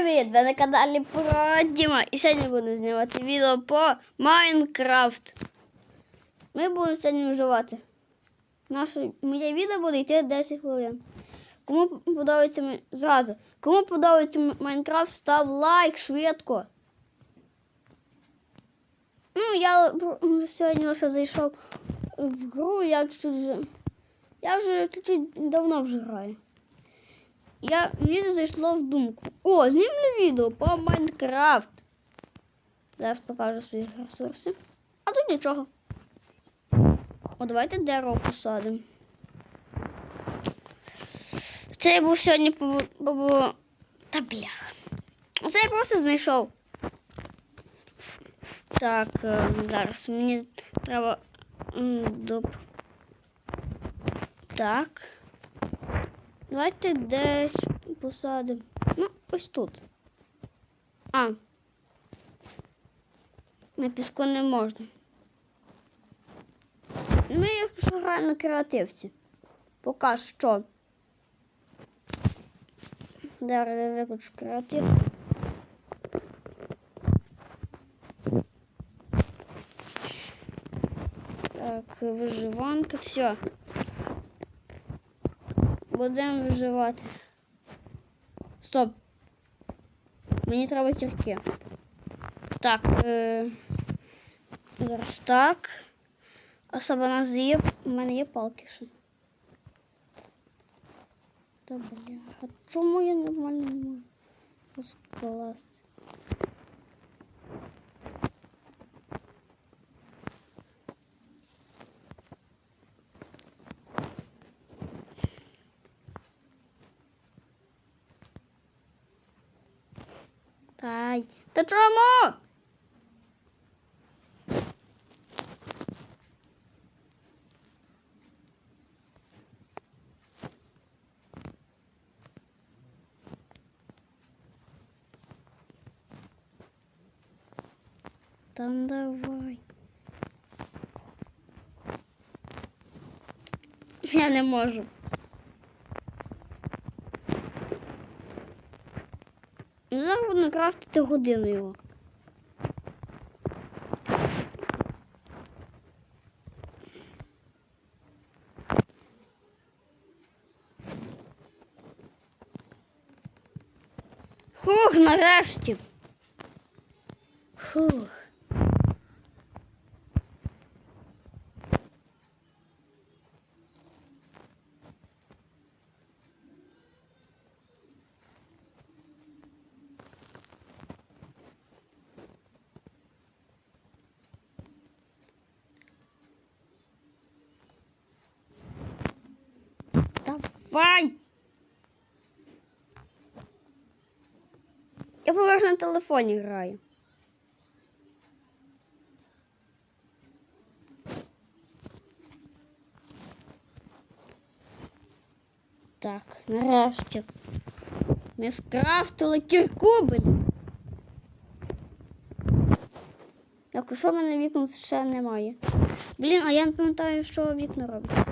привіт! Ви на каналі про Діма. І сьогодні буду знімати відео по Майнкрафт. Ми будемо сьогодні вживати. Наше моє відео буде йти 10 хвилин. Кому подобається зразу. Кому подобається Майнкрафт, став лайк швидко. Ну, я сьогодні лише зайшов в гру, я чуть вже. Я вже чуть-чуть давно вже граю. Я, мені зайшло в думку. О, знімлю відео по Майнкрафт. Зараз покажу свої ресурси. А тут нічого. О, давайте дерево посадимо. Це я був сьогодні по... по... по- Та бляха. Оце я просто знайшов. Так, е, зараз мені треба. Доп... Так. Давайте десь посадимо. Ну, ось тут. А. На піску не можна. Ми якщо граємо на креативці. Поки що. Зараз я виключу креатив. Так, виживанка, все. Будемо виживати. Стоп. Мені треба кірки. Так. Е... Зараз так. Особа нас є. У мене є палки ще. Та блін. А чому я нормально не можу розкласти? Тай. Та чому? Там давай. Я не можу. Зараз буду крафтити годину його. Фух, нарешті. Фух. Давай. Я поверх на телефоні граю. Так, нарешті. Ми скрафтили кірку, блін. Якщо в мене вікон ще немає. Блін, а я не пам'ятаю, що вікна роблять.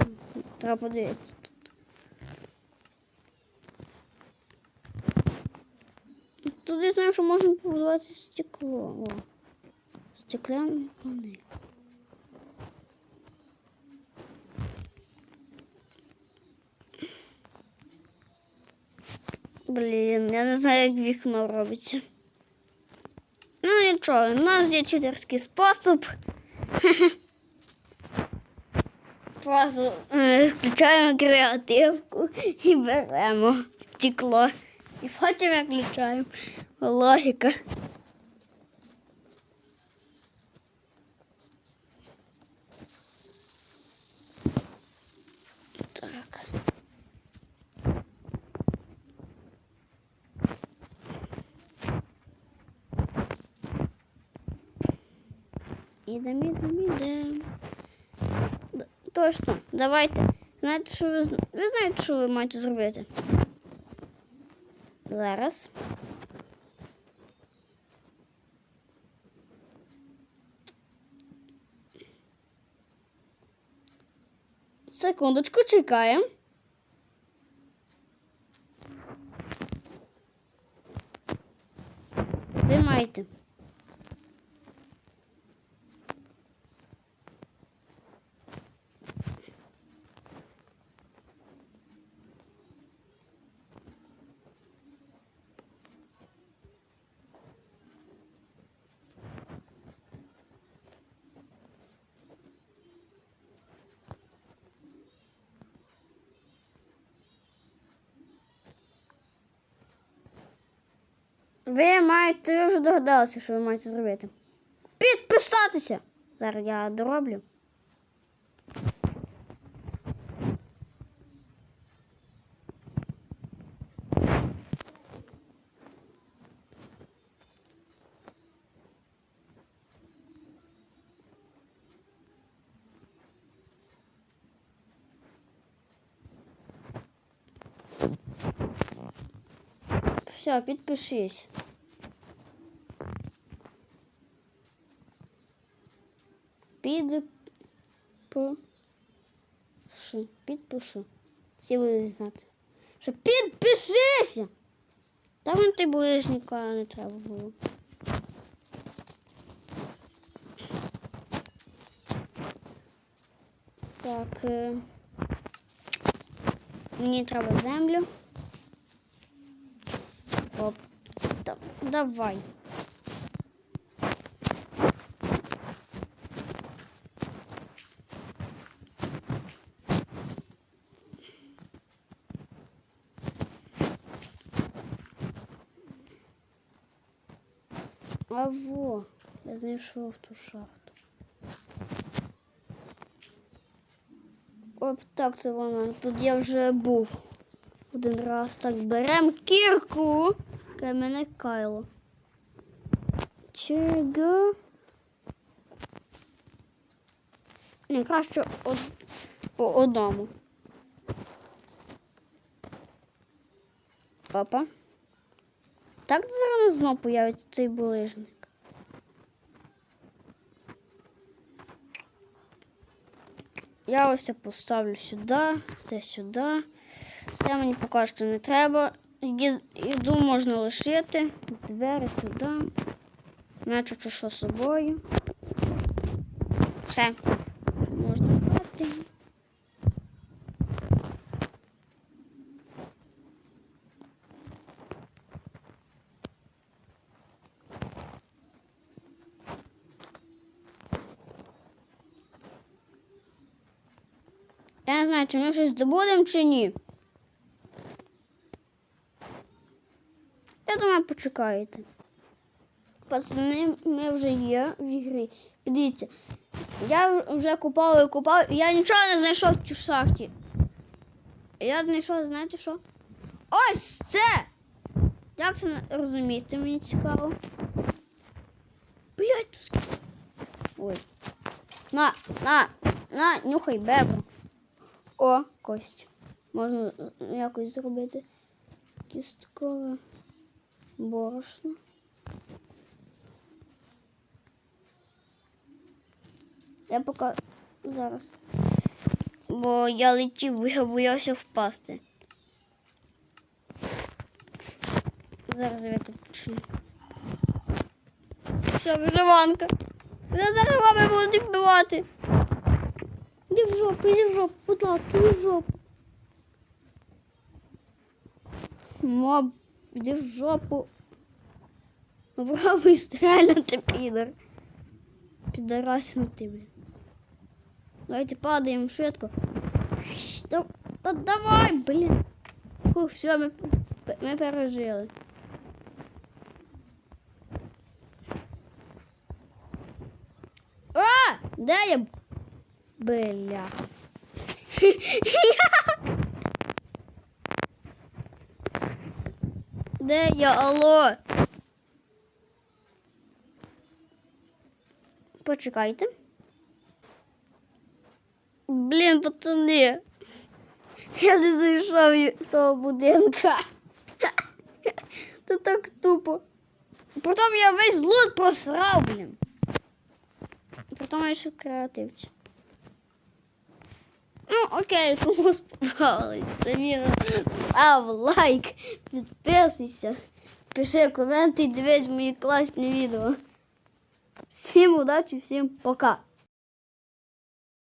Треба подивитися тут. Я знаю, що можна побудувати стекло. О. Стекляний панель. Блін, я не знаю, як вікно робиться. Ну нічого, у нас є читерський спосіб. Просто е, включаємо креативку і беремо стекло. І потім включаємо. Логіка. Так. Ідем, ідем, ідем. Д- Точно, давайте. Знаєте, що ви, зн- ви знаєте, що ви маєте зробити? Зараз. Секундочку, чекаємо. маєте. Ви маєте, ви вже догадалися, що ви маєте зробити. Підписатися! Зараз я дороблю. Все, підпишись. Підпиши. Підпиши. Всі будуть знати. Що підпишися! Та вон ти будеш ніколи не треба було. Так. Е... Мені треба землю. Оп. Да, давай. А во, я знайшов ту шахту. Оп, так це вона. Тут я вже був. Один раз так берем кірку. Кам'яне кайло. Чого? Не, краще од... по одному. Опа. Так зараз знов появиться цей булижник. Я ось це поставлю сюди, це сюди. Це мені поки що не треба. Їду можна лишити. Двері сюди. Наче що з собою. Все. Можна грати. Я не знаю, чи ми щось здобудемо чи ні. Я думаю, почекаєте. Пацани, ми вже є в ігрі. Дивіться, я вже купав і купав, і я нічого не знайшов в шахті. Я знайшов, знаєте що? Ось це! Як це розуміти, мені цікаво. Блять, тут скільки. Ой. На, на, на, нюхай бебру. О, кость. Можна якось зробити. Кісткове борошно. Я поки зараз. Бо я летів, я боявся впасти. Зараз я виключу. Все, виживанка. Я зараз вами буду вбивати. Іди в жопу, іди в жопу, будь ласка, іди в жопу. Моб, іди в жопу. Попробуй стрельнути, підер. Підарасину ти, блін. Давайте падаємо швидко. Да, да давай, блін. Фух, все, ми, ми пережили. А! Де я? Бляха. Де я? Алло? Почекайте. Блін, пацани. Я не зайшов того будинка. Це так тупо. Потім я весь лут просрав, блін. Потім я ще креативці. Ну, окей, кому сподобалось. Це відео. Став лайк, підписуйся. пиши коменти, дивись мої класні відео. Всім удачі, всім пока.